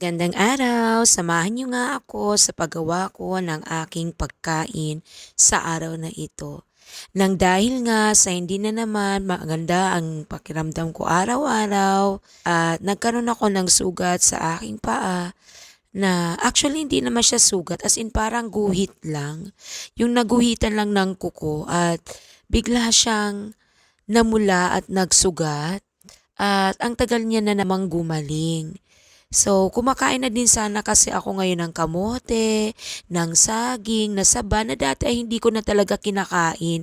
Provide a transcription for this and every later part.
Gandang araw! Samahan niyo nga ako sa paggawa ko ng aking pagkain sa araw na ito. Nang dahil nga sa hindi na naman maganda ang pakiramdam ko araw-araw at nagkaroon ako ng sugat sa aking paa na actually hindi naman siya sugat as in parang guhit lang. Yung naguhitan lang ng kuko at bigla siyang namula at nagsugat at ang tagal niya na namang gumaling. So, kumakain na din sana kasi ako ngayon ng kamote, ng saging, na saba na dati ay hindi ko na talaga kinakain.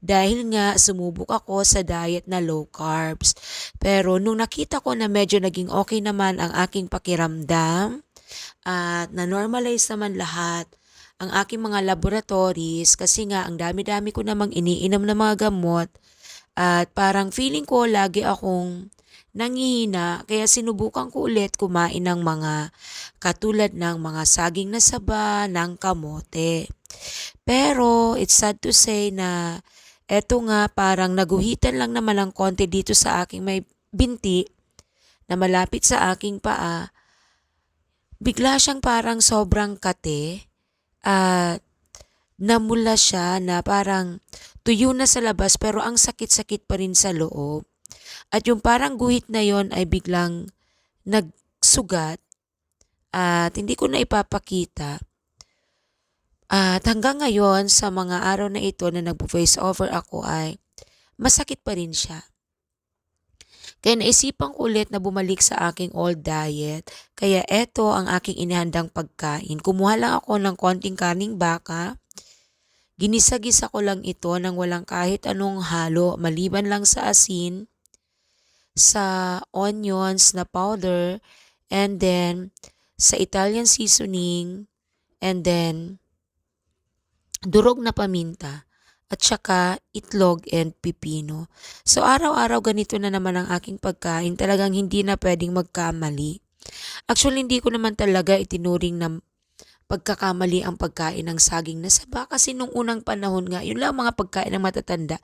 Dahil nga sumubok ako sa diet na low carbs. Pero nung nakita ko na medyo naging okay naman ang aking pakiramdam at na-normalize naman lahat ang aking mga laboratories kasi nga ang dami-dami ko namang iniinom na mga gamot at parang feeling ko lagi akong nangihina kaya sinubukan ko ulit kumain ng mga katulad ng mga saging na saba ng kamote. Pero it's sad to say na eto nga parang naguhitan lang naman ng konti dito sa aking may binti na malapit sa aking paa. Bigla siyang parang sobrang kate at namula siya na parang tuyo na sa labas pero ang sakit-sakit pa rin sa loob. At yung parang guhit na yon ay biglang nagsugat at hindi ko na ipapakita. At hanggang ngayon sa mga araw na ito na nag-voice over ako ay masakit pa rin siya. Kaya naisipan ko ulit na bumalik sa aking old diet. Kaya eto ang aking inihandang pagkain. Kumuha lang ako ng konting kaning baka. Ginisa-gisa ko lang ito nang walang kahit anong halo maliban lang sa asin sa onions na powder, and then sa Italian seasoning, and then durog na paminta, at saka itlog and pipino. So araw-araw ganito na naman ang aking pagkain, talagang hindi na pwedeng magkamali. Actually, hindi ko naman talaga itinuring na pagkakamali ang pagkain ng saging na saba kasi nung unang panahon nga, yun lang mga pagkain ng matatanda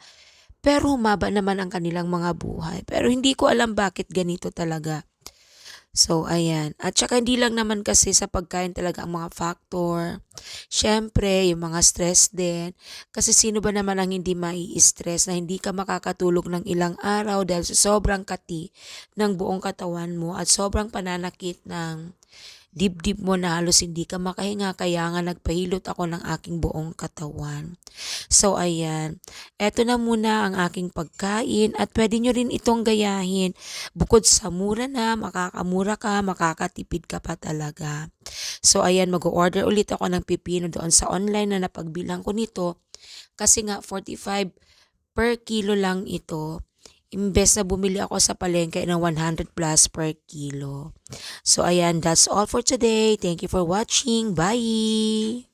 pero humaba naman ang kanilang mga buhay. Pero hindi ko alam bakit ganito talaga. So, ayan. At saka hindi lang naman kasi sa pagkain talaga ang mga factor. Siyempre, yung mga stress din. Kasi sino ba naman ang hindi mai-stress na hindi ka makakatulog ng ilang araw dahil sa sobrang kati ng buong katawan mo at sobrang pananakit ng dibdib mo na halos hindi ka makahinga kaya nga nagpahilot ako ng aking buong katawan. So ayan, eto na muna ang aking pagkain at pwede nyo rin itong gayahin. Bukod sa mura na, makakamura ka, makakatipid ka pa talaga. So ayan, mag-order ulit ako ng pipino doon sa online na napagbilang ko nito kasi nga 45 per kilo lang ito. Imbes na bumili ako sa palengke ng 100 plus per kilo. So ayan, that's all for today. Thank you for watching. Bye!